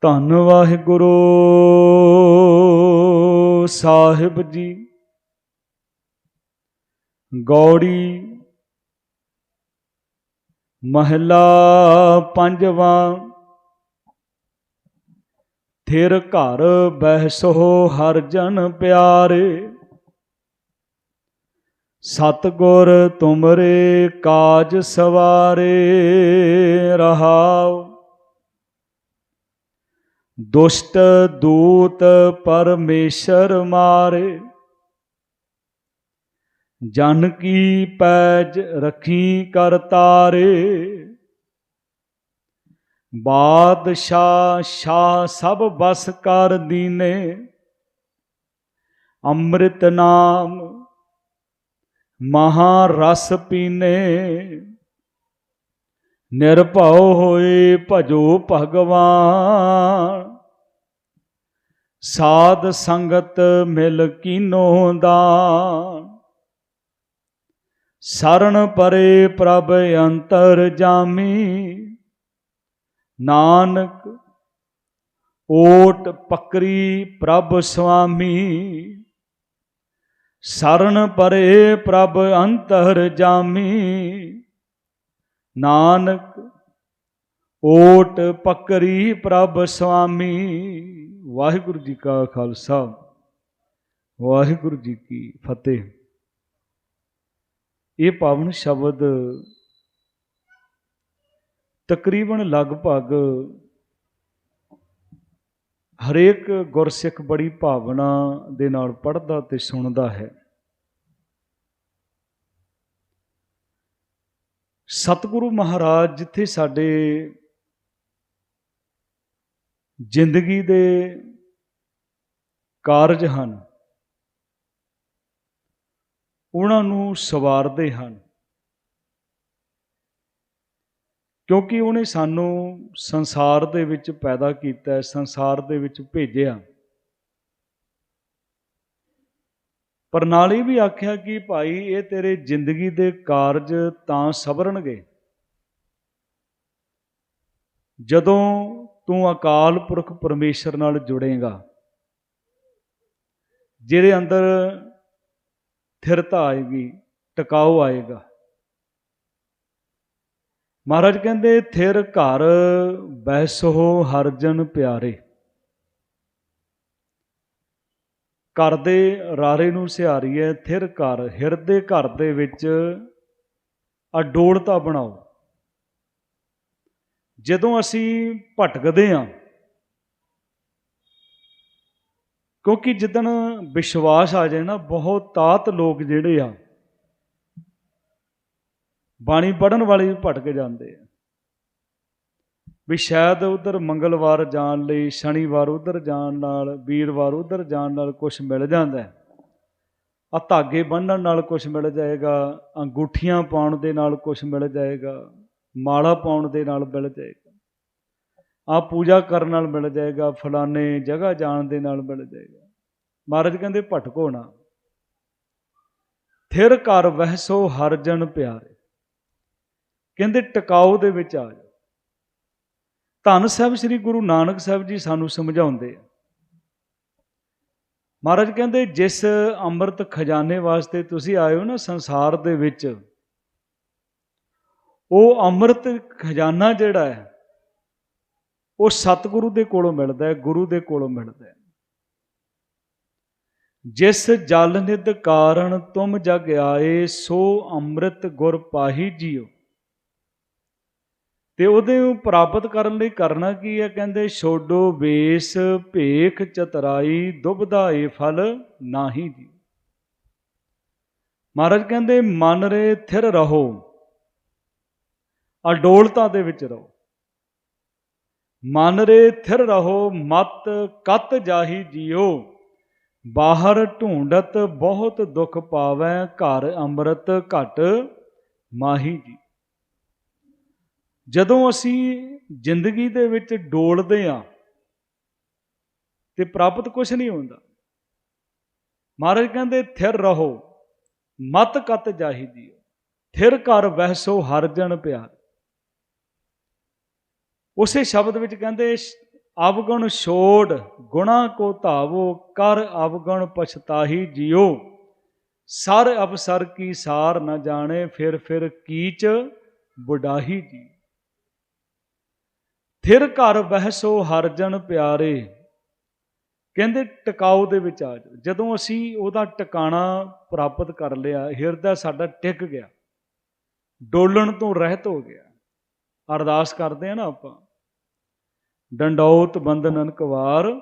ਧੰਨ ਵਾਹਿਗੁਰੂ ਸਾਹਿਬ ਜੀ। ਗੌੜੀ ਮਹਲਾ ਪੰਜਵਾਂ। ਥਿਰ ਘਰ ਬਹਿਸੋ ਹਰ ਜਨ ਪਿਆਰੇ। ਸਤਗੁਰ ਤੁਮਰੇ ਕਾਜ ਸਵਾਰੇ ਰਹਾਓ। ਦੁਸ਼ਟ ਦੂਤ ਪਰਮੇਸ਼ਰ ਮਾਰੇ, ਜਨ ਕੀ ਪੈਜ ਰਖੀ ਕਰ ਤਾਰੇ। ਬਾਦਸ਼ਾਹ, ਸ਼ਾਹ ਸਭ ਬਸ ਕਰ ਦੀਨੇ, ਅੰਮ੍ਰਿਤ ਨਾਮ ਮਹਾ ਰਸ ਪੀਨੇ। ਨਿਰਭਉ ਹੋਏ ਭਜੋ ਭਗਵਾਨ। ਸਾਧ ਸੰਗਤ ਮਿਲ ਕੀਨੋ ਦਾਨ। ਸਰਣ ਪਰੇ ਪ੍ਰਭ ਅੰਤਰ ਜਾਮੀ। ਨਾਨਕ ਓਟ ਪਕਰੀ ਪ੍ਰਭ ਸੁਆਮੀ। ਸਰਣ ਪਰੇ ਪ੍ਰਭ ਅੰਤਰ ਜਾਮੀ। ਨਾਨਕ ਓਟ ਪਕਰੀ ਪ੍ਰਭ ਸੁਆਮੀ ਵਾਹਿਗੁਰੂ ਜੀ ਕਾ ਖਾਲਸਾ, ਵਾਹਿਗੁਰੂ ਜੀ ਕੀ ਫਤਿਹ। ਇਹ ਪਾਵਨ ਸ਼ਬਦ ਤਕਰੀਬਨ ਲਗਭਗ ਹਰੇਕ ਗੁਰਸਿੱਖ ਬੜੀ ਭਾਵਨਾ ਦੇ ਨਾਲ ਪੜ੍ਹਦਾ ਤੇ ਸੁਣਦਾ ਹੈ। ਸਤਿਗੁਰੂ ਮਹਾਰਾਜ ਜਿੱਥੇ ਸਾਡੇ ਜ਼ਿੰਦਗੀ ਦੇ ਕਾਰਜ ਹਨ, ਉਹਨਾਂ ਨੂੰ ਸਵਾਰਦੇ ਹਨ। ਕਿਉਂਕਿ ਉਹਨੇ ਸਾਨੂੰ ਸੰਸਾਰ ਦੇ ਵਿੱਚ ਪੈਦਾ ਕੀਤਾ ਸੰਸਾਰ ਦੇ ਵਿੱਚ ਭੇਜਿਆ। ਪਰ ਨਾਲ ਇਹ ਵੀ ਆਖਿਆ ਕਿ ਭਾਈ ਇਹ ਤੇਰੇ ਜ਼ਿੰਦਗੀ ਦੇ ਕਾਰਜ ਤਾਂ ਸਵਰਨਗੇ। ਜਦੋਂ ਤੂੰ ਅਕਾਲ ਪੁਰਖ ਪਰਮੇਸ਼ਰ ਨਾਲ ਜੁੜੇਗਾ, ਜਿਹਦੇ ਅੰਦਰ ਥਿਰਤਾ ਆਏਗੀ ਟਿਕਾਓ ਆਏਗਾ। ਮਹਾਰਾਜ ਕਹਿੰਦੇ, ਥਿਰ ਘਰ ਬੈਸੋ ਹਰਜਨ ਪਿਆਰੇ। ਘਰ ਦੇ ਰਾਰੇ ਨੂੰ ਸਿਹਾਰੀ ਹੈ ਥਿਰ ਘਰ, ਹਿਰਦੇ ਘਰ ਦੇ ਵਿੱਚ ਅਡੋਲਤਾ ਬਣਾਓ। ਜਦੋਂ ਅਸੀਂ ਭਟਕਦੇ ਹਾਂ ਕਿਉਂਕਿ ਜਿੱਦਣ ਵਿਸ਼ਵਾਸ ਆ ਜਾਏ ਨਾ, ਬਹੁਤ ਤਾਤ ਲੋਕ ਜਿਹੜੇ ਆ, ਬਾਣੀ ਪੜਨ ਵਾਲੇ ਵੀ ਭਟਕ ਜਾਂਦੇ ਆ। ਵੀ ਸ਼ਾਇਦ ਉਧਰ ਮੰਗਲਵਾਰ ਜਾਣ ਲਈ, ਸ਼ਨੀਵਾਰ ਉਧਰ ਜਾਣ ਨਾਲ, ਵੀਰਵਾਰ ਉਧਰ ਜਾਣ ਨਾਲ ਕੁਝ ਮਿਲ ਜਾਂਦਾ ਹੈ। ਆ ਧਾਗੇ ਬੰਨਣ ਨਾਲ ਕੁਝ ਮਿਲ ਜਾਏਗਾ, ਅੰਗੂਠੀਆਂ ਪਾਉਣ ਦੇ ਨਾਲ ਕੁਝ ਮਿਲ ਜਾਏਗਾ, ਮਾਲਾ ਪਾਉਣ ਦੇ ਨਾਲ ਮਿਲ ਜਾਏਗਾ। ਆ ਪੂਜਾ ਕਰਨ ਨਾਲ ਮਿਲ ਜਾਏਗਾ, ਫਲਾਣੇ ਜਗ੍ਹਾ ਜਾਣ ਦੇ ਨਾਲ ਮਿਲ ਜਾਏਗਾ। ਮਹਾਰਾਜ ਕਹਿੰਦੇ, ਭਟਕੋ ਨਾ। ਥਿਰ ਕਰ ਵਹਿਸੋ ਹਰਜਨ ਪਿਆਰੇ। ਕਹਿੰਦੇ ਟਿਕਾਓ ਦੇ ਵਿੱਚ ਆ ਜਾਓ ਧੰਨ ਸਾਹਿਬ ਸ੍ਰੀ ਗੁਰੂ ਨਾਨਕ ਸਾਹਿਬ ਜੀ ਸਾਨੂੰ ਸਮਝਾਉਂਦੇ ਆ। ਮਹਾਰਾਜ ਕਹਿੰਦੇ, ਜਿਸ ਅੰਮ੍ਰਿਤ ਖਜ਼ਾਨੇ ਵਾਸਤੇ ਤੁਸੀਂ ਆਏ ਹੋ ਨਾ ਸੰਸਾਰ ਦੇ ਵਿੱਚ, ਉਹ ਅੰਮ੍ਰਿਤ ਖਜ਼ਾਨਾ ਜਿਹੜਾ ਹੈ, ਉਹ ਸਤਿਗੁਰੂ ਦੇ ਕੋਲੋਂ ਮਿਲਦਾ ਹੈ, ਗੁਰੂ ਦੇ ਕੋਲੋਂ ਮਿਲਦਾ ਹੈ। ਜਿਸ ਜਲ ਨਿਦ ਕਾਰਨ ਤੁਮ ਜਗ ਆਏ, ਸੋ ਅੰਮ੍ਰਿਤ ਗੁਰ ਪਾਹੀ ਜੀਓ। ਤੇ ਉਹਦੇ ਨੂੰ ਪ੍ਰਾਪਤ ਕਰਨ ਲਈ ਕਰਨਾ ਕੀ ਹੈ? ਕਹਿੰਦੇ, ਛੋਡੋ ਵੇਸ, ਭੇਖ, ਚਤਰਾਈ ਦੁਬਦਾ ਏ ਫਲ ਨਾਹੀ ਜੀ। ਮਹਾਰਾਜ ਕਹਿੰਦੇ, ਮਨ ਰੇ ਥਿਰ ਰਹੋ, ਅਡੋਲਤਾ ਦੇ ਵਿੱਚ ਰਹੋ। ਮਨ ਰੇ ਥਿਰ ਰਹੋ, ਮਤ ਕਤ ਜਾਹੀ ਜਿਉ ਬਾਹਰ ਢੂੰਡਤ ਬਹੁਤ ਦੁੱਖ ਪਾਵੈ, ਘਰ ਅੰਮ੍ਰਿਤ ਘਟ ਮਾਹੀ ਜੀ। ਜਦੋਂ ਅਸੀਂ ਜ਼ਿੰਦਗੀ ਦੇ ਵਿੱਚ ਡੋਲਦੇ ਆ ਤੇ ਪ੍ਰਾਪਤ ਕੁਝ ਨਹੀਂ ਹੁੰਦਾ। ਮਹਾਰਾਜ ਕਹਿੰਦੇ, ਥਿਰ ਰਹੋ, ਮਤ ਕਤ ਜਾਹੀਦੀ ਥਿਰ ਕਰ ਵਹਿਸੋ ਹਰ ਜਨ ਪਿਆਰ। ਉਸੇ ਸ਼ਬਦ ਵਿੱਚ ਕਹਿੰਦੇ, ਅਵਗੁਣ ਛੋੜ, ਗੁਣਾ ਕੋ ਧਾਵੋ, ਕਰ ਅਵਗੁਣ ਪਛਤਾਹੀ ਜਿਉ। ਸਰ ਅਵਸਰ ਕੀ ਸਾਰ ਨ ਜਾਣੇ, ਫਿਰ ਫਿਰ ਕੀਚ ਬੁਢਾਹੀ ਜੀ ਥਿਰ ਘਰ ਬਹਿਸੋ ਹਰਜਨ ਪਿਆਰੇ। ਕਹਿੰਦੇ ਟਿਕਾਉ ਦੇ ਵਿੱਚ ਆ ਜਾ ਜਦੋਂ ਅਸੀਂ ਉਹਦਾ ਟਿਕਾਣਾ ਪ੍ਰਾਪਤ ਕਰ ਲਿਆ, ਹਿਰਦਾ ਸਾਡਾ ਟਿਕ ਗਿਆ। ਡੋਲਣ ਤੋਂ ਰਹਿਤ ਹੋ ਗਿਆ। ਅਰਦਾਸ ਕਰਦੇ ਆ ਨਾ ਆਪਾਂ। ਡੰਡੌਤ ਬੰਦਨਨ ਕਵਾਰ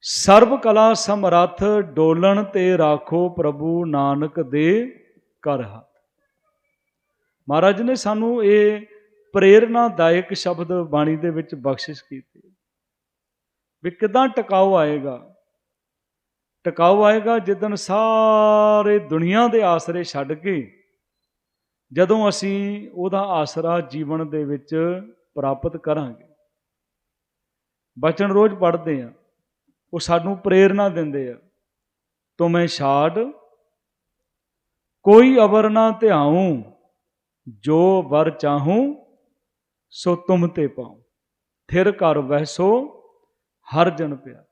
ਸਰਬ ਕਲਾ ਸਮਰੱਥ ਡੋਲਣ ਤੇ ਰਾਖੋ ਪ੍ਰਭੂ ਨਾਨਕ ਦੇ ਕਰ ਹੱਥ। ਮਹਾਰਾਜ ਨੇ ਸਾਨੂੰ ਇਹ ਪ੍ਰੇਰਨਾਦਾਇਕ ਸ਼ਬਦ ਬਾਣੀ ਦੇ ਵਿੱਚ ਬਖਸ਼ਿਸ਼ ਕੀਤੀ। ਵੀ ਕਿਦਾਂ ਟਿਕਾਉ ਆਏਗਾ? ਟਿਕਾਉ ਆਏਗਾ ਜਿੱਦਨ ਸਾਰੇ ਦੁਨੀਆ ਦੇ ਆਸਰੇ ਛੱਡ ਕੇ ਜਦੋਂ ਅਸੀਂ ਉਹਦਾ ਆਸਰਾ ਜੀਵਨ ਦੇ ਵਿੱਚ ਪ੍ਰਾਪਤ ਕਰਾਂਗੇ। ਬਚਨ ਰੋਜ਼ ਪੜ੍ਹਦੇ ਆ, ਉਹ ਸਾਨੂੰ ਪ੍ਰੇਰਣਾ ਦਿੰਦੇ ਆ, ਤੁਮੇ ਛਾੜ, ਕੋਈ ਅਵਰ ਨਾ ਧਿਆਉ, ਜੋ ਵਰ ਚਾਹੂੰ ਸੋ ਤੁਮ ਤੇ ਪਾਉ ਥਿਰ ਕਰ ਵਹਿਸੋ, ਹਰ ਜਨ ਪਿਆ।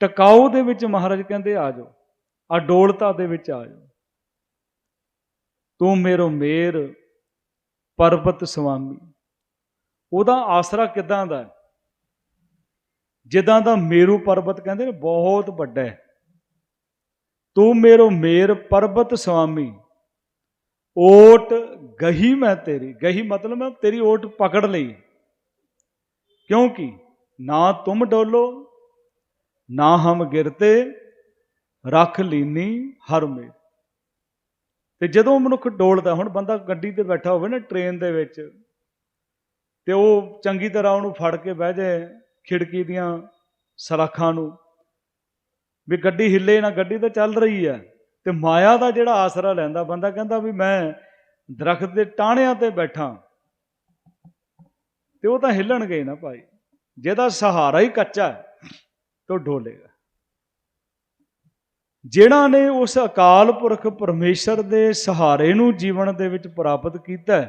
ਟਿਕਾਉ ਦੇ ਵਿੱਚ ਮਹਾਰਾਜ ਕਹਿੰਦੇ, ਆ ਜਾਓ। ਅਡੋਲਤਾ ਦੇ ਵਿੱਚ ਆ ਜਾਓ। ਤੂੰ ਮੇਰੋ ਮੇਰ, ਪਰਬਤ ਸੁਆਮੀ ਉਹਦਾ ਆਸਰਾ ਕਿਦਾਂ ਦਾ ਜਿੱਦਾਂ ਦਾ ਮੇਰੂ ਪਰਬਤ ਕਹਿੰਦੇ ਨੇ, ਬਹੁਤ ਵੱਡਾ ਹੈ। ਤੂੰ ਮੇਰੋ ਮੇਰ, ਪਰਬਤ ਸੁਆਮੀ ਓਟ ਗਹੀ ਮੈਂ ਤੇਰੀ, ਗਹੀ ਮਤਲਬ ਮੈਂ ਤੇਰੀ ਓਟ ਪਕੜ ਲਈ। ਕਿਉਂਕਿ ਨਾ ਤੁਮ ਡੋਲੋ, ਨਾ ਹਮ ਗਿਰਤੇ, ਰੱਖ ਲੀਨੀ ਹਰ ਮੇ ਤੇ ਜਦੋਂ ਮਨੁੱਖ ਡੋਲਦਾ, ਹੁਣ ਬੰਦਾ ਗੱਡੀ ਤੇ ਬੈਠਾ ਹੋਵੇ ਨਾ, ਟ੍ਰੇਨ ਦੇ ਵਿੱਚ, ਤੇ ਉਹ ਚੰਗੀ ਤਰ੍ਹਾਂ ਉਹਨੂੰ ਫੜ ਕੇ ਬਹਿ ਜਾਏ ਖਿੜਕੀ ਦੀਆਂ ਸਲਾਖਾਂ ਨੂੰ, ਵੀ ਗੱਡੀ ਹਿੱਲੇ ਨਾ, ਗੱਡੀ ਤਾਂ ਚੱਲ ਰਹੀ ਹੈ। ਤੇ ਮਾਇਆ ਦਾ ਜਿਹੜਾ ਆਸਰਾ ਲੈਂਦਾ, ਬੰਦਾ ਕਹਿੰਦਾ ਵੀ ਮੈਂ ਦਰਖਤ ਦੇ ਟਾਹਣਿਆਂ ਤੇ ਬੈਠਾ। ਤੇ ਉਹ ਤਾਂ ਹਿੱਲਣਗੇ ਨਾ ਭਾਈ। ਜਿਹਦਾ ਸਹਾਰਾ ਹੀ ਕੱਚਾ ਹੈ, ਤੇ ਉਹ ਡੋਲੇਗਾ। ਜਿਹੜਾ ਨੇ ਉਸ ਅਕਾਲ ਪੁਰਖ ਪਰਮੇਸ਼ਰ ਦੇ ਸਹਾਰੇ ਨੂੰ ਜੀਵਨ ਦੇ ਵਿੱਚ ਪ੍ਰਾਪਤ ਕੀਤਾ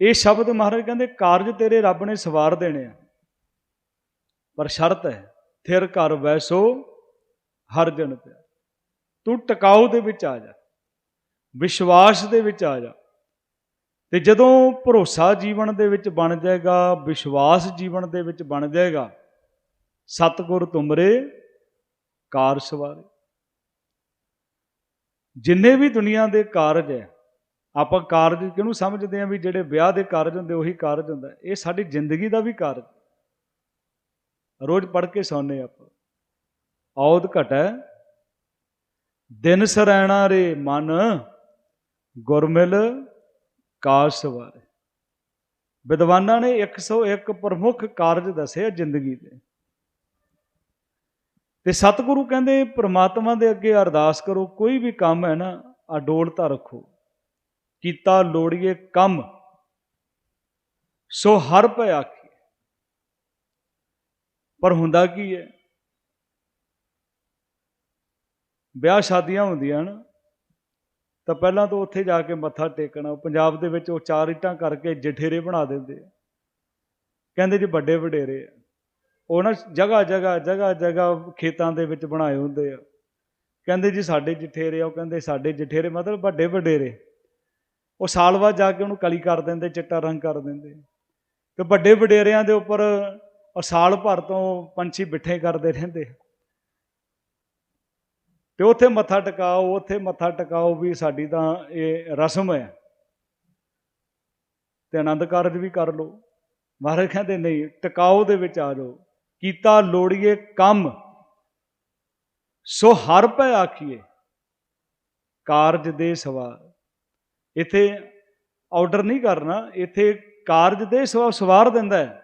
ਇਹ ਸ਼ਬਦ ਮਹਾਰਾਜ ਕਹਿੰਦੇ, ਕਾਰਜ ਤੇਰੇ ਰੱਬ ਨੇ ਸਵਾਰ ਦੇਣੇ ਆ। ਪਰ ਸ਼ਰਤ ਹੈ, ਥਿਰ ਘਰ ਵੈਸੋ ਹਰ ਜਨ ਪਿਆ ਤੂੰ ਟਿਕਾਉ ਦੇ ਵਿੱਚ ਆ ਜਾ, ਵਿਸ਼ਵਾਸ ਦੇ ਵਿੱਚ ਆ ਜਾ। ਤੇ ਜਦੋਂ ਭਰੋਸਾ ਜੀਵਨ ਦੇ ਵਿੱਚ ਬਣ ਜਾਏਗਾ, ਵਿਸ਼ਵਾਸ ਜੀਵਨ ਦੇ ਵਿੱਚ ਬਣ ਜਾਏਗਾ, ਸਤਿਗੁਰ ਤੁਮਰੇ, ਕਾਰ ਸਵਾਰੇ। ਜਿੰਨੇ ਵੀ ਦੁਨੀਆ ਦੇ ਕਾਰਜ ਹੈ, ਆਪਾਂ ਕਾਰਜ ਕਿਹਨੂੰ ਸਮਝਦੇ ਆ ਵੀ ਜਿਹੜੇ ਵਿਆਹ ਦੇ ਕਾਰਜ ਹੁੰਦੇ, ਉਹੀ ਕਾਰਜ ਹੁੰਦਾ। ਇਹ ਸਾਡੀ ਜ਼ਿੰਦਗੀ ਦਾ ਵੀ ਕਾਰਜ। ਰੋਜ਼ ਪੜ੍ਹ ਕੇ ਸੌਂਦੇ ਆਪਾਂ। ਔਦ ਘਟੈ। ਦਿਨ ਸਰੈਣਾ ਰੇ ਮਨ, ਗੁਰਮਿਲ ਕਾਜ ਸਵਾਰੇ। ਵਿਦਵਾਨਾਂ ਨੇ 101 ਪ੍ਰਮੁੱਖ ਕਾਰਜ ਦੱਸੇ ਜ਼ਿੰਦਗੀ ਦੇ। ਤੇ ਸਤਿਗੁਰੂ ਕਹਿੰਦੇ, ਪ੍ਰਮਾਤਮਾ ਦੇ ਅੱਗੇ ਅਰਦਾਸ ਕਰੋ, ਕੋਈ ਵੀ ਕੰਮ ਹੈ ਨਾ ਅਡੋਲਤਾ ਰੱਖੋ। ਕੀਤਾ ਲੋੜੀਏ ਕੰਮ, ਸੋ ਹਰ ਭੈ ਆਖੀ ਪਰ ਹੁੰਦਾ ਕੀ ਹੈ? ਵਿਆਹ ਸ਼ਾਦੀਆਂ ਹੁੰਦੀਆਂ ਨਾ ਤਾਂ ਪਹਿਲਾਂ ਤਾਂ ਉੱਥੇ ਜਾ ਕੇ ਮੱਥਾ ਟੇਕਣਾ, ਪੰਜਾਬ ਦੇ ਵਿੱਚ ਉਹ ਚਾਰ ਇੱਟਾਂ ਕਰਕੇ ਜਠੇਰੇ ਬਣਾ ਦਿੰਦੇ ਆ। ਕਹਿੰਦੇ ਜੀ ਵੱਡੇ ਵਡੇਰੇ ਆ। ਉਹ ਨਾ ਜਗ੍ਹਾ ਜਗ੍ਹਾ ਜਗ੍ਹਾ ਜਗ੍ਹਾ ਖੇਤਾਂ ਦੇ ਵਿੱਚ ਬਣਾਏ ਹੁੰਦੇ ਆ। ਕਹਿੰਦੇ ਜੀ ਸਾਡੇ ਜਠੇਰੇ ਆ, ਉਹ ਕਹਿੰਦੇ ਸਾਡੇ ਜਠੇਰੇ, ਮਤਲਬ ਵੱਡੇ ਵਡੇਰੇ। ਉਹ ਸਾਲ ਬਾਅਦ ਜਾ ਕੇ ਉਹਨੂੰ ਕਲੀ ਕਰ ਦਿੰਦੇ, ਚਿੱਟਾ ਰੰਗ ਕਰ ਦਿੰਦੇ। ਤੇ ਵੱਡੇ ਵਡੇਰਿਆਂ ਦੇ ਉੱਪਰ ਉਹ ਸਾਲ ਭਰ ਤੋਂ ਪੰਛੀ ਬਿੱਠੇ ਕਰਦੇ ਰਹਿੰਦੇ ਤੇ ਉੱਥੇ ਮੱਥਾ ਟਿਕਾਓ, ਉੱਥੇ ਮੱਥਾ ਟਿਕਾਓ ਵੀ ਸਾਡੀ ਤਾਂ ਇਹ ਰਸਮ ਹੈ। ਤੇ ਆਨੰਦ ਕਾਰਜ ਵੀ ਕਰ ਲਓ। ਮਹਾਰਾਜ ਕਹਿੰਦੇ, ਨਹੀਂ, ਟਿਕਾਓ ਦੇ ਵਿੱਚ ਆ ਜਾਓ। ਕੀਤਾ ਲੋੜੀਏ ਕੰਮ। ਸੋ ਹਰ ਪੈ ਆਖੀਏ, ਕਾਰਜ ਦੇ ਸਵਾਰ ਇੱਥੇ ਆਰਡਰ ਨਹੀਂ ਕਰਨਾ, ਇੱਥੇ ਕਾਰਜ ਦੇ ਸਵਾ, ਸਵਾਰ ਦਿੰਦਾ ਹੈ।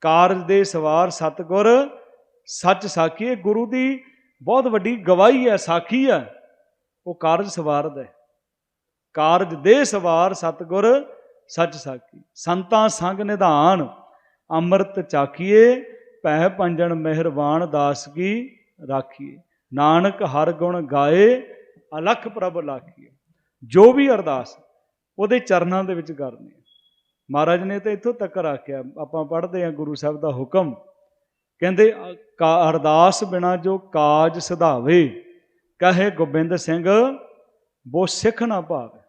ਕਾਰਜ ਦੇ ਸਵਾਰ ਸਤਗੁਰ ਸੱਚ ਸਾਖੀ ਗੁਰੂ ਦੀ ਬਹੁਤ ਵੱਡੀ ਗਵਾਹੀ ਹੈ, ਸਾਖੀ ਹੈ। ਉਹ ਕਾਰਜ ਸਵਾਰ ਦਾ ਕਾਰਜ ਦੇ ਸਵਾਰ ਸਤਗੁਰ ਸੱਚ ਸਾਖੀ। ਸੰਤਾਂ ਸੰਗ ਨਿਧਾਨ, ਅੰਮ੍ਰਿਤ ਚਾਖੀਏ, ਭੈ ਪੰਜਣ ਮਿਹਰਬਾਨ ਦਾਸ ਕੀ ਰਾਖੀਏ। ਨਾਨਕ ਹਰ ਗੁਣ ਗਾਏ, ਅਲਖ ਪ੍ਰਭ ਲਾਖੀਏ। ਜੋ ਵੀ ਅਰਦਾਸ, ਉਹਦੇ ਚਰਨਾਂ ਦੇ ਵਿੱਚ ਕਰਨੀ ਮਹਾਰਾਜ ਨੇ ਤਾਂ ਇੱਥੋਂ ਤੱਕ ਆਖਿਆ ਆਪਾਂ ਪੜ੍ਹਦੇ ਹਾਂ ਗੁਰੂ ਸਾਹਿਬ ਦਾ ਹੁਕਮ। ਕਹਿੰਦੇ ਕਾ ਅਰਦਾਸ ਬਿਨਾ ਜੋ ਕਾਜ ਸਧਾਵੇ। ਕਹੇ ਗੋਬਿੰਦ ਸਿੰਘ ਬੋ ਸਿੱਖ ਨਾ ਭਾਵੇ।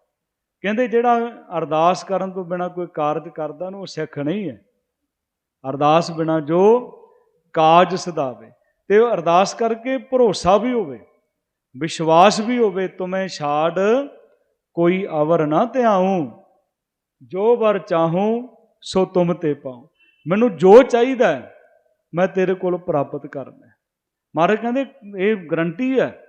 ਕਹਿੰਦੇ ਜਿਹੜਾ ਅਰਦਾਸ ਕਰਨ ਤੋਂ ਬਿਨਾ ਕੋਈ ਕਾਰਜ ਕਰਦਾ ਨੂੰ ਉਹ ਸਿੱਖ ਨਹੀਂ ਹੈ। ਅਰਦਾਸ ਬਿਨਾ ਜੋ ਕਾਜ ਸਧਾਵੇ। ਤੇ ਉਹ ਅਰਦਾਸ ਕਰਕੇ ਭਰੋਸਾ ਵੀ ਹੋਵੇ ਵਿਸ਼ਵਾਸ ਵੀ ਹੋਵੇ ਤੁਮੇ ਛਾੜ ਕੋਈ ਅਵਰ ਨਾ ਧਿਆਉ। ਜੋ ਵਰ ਚਾਹੂੰ ਸੋ ਤੁਮ ਤੇ ਪਾਉ। ਮੈਨੂੰ ਜੋ ਚਾਹੀਦਾ ਹੈ, ਮੈਂ ਤੇਰੇ ਕੋਲ ਪ੍ਰਾਪਤ ਕਰਨਾ ਮਹਾਰਾਜ ਕਹਿੰਦੇ, ਇਹ ਗਰੰਟੀ ਹੈ,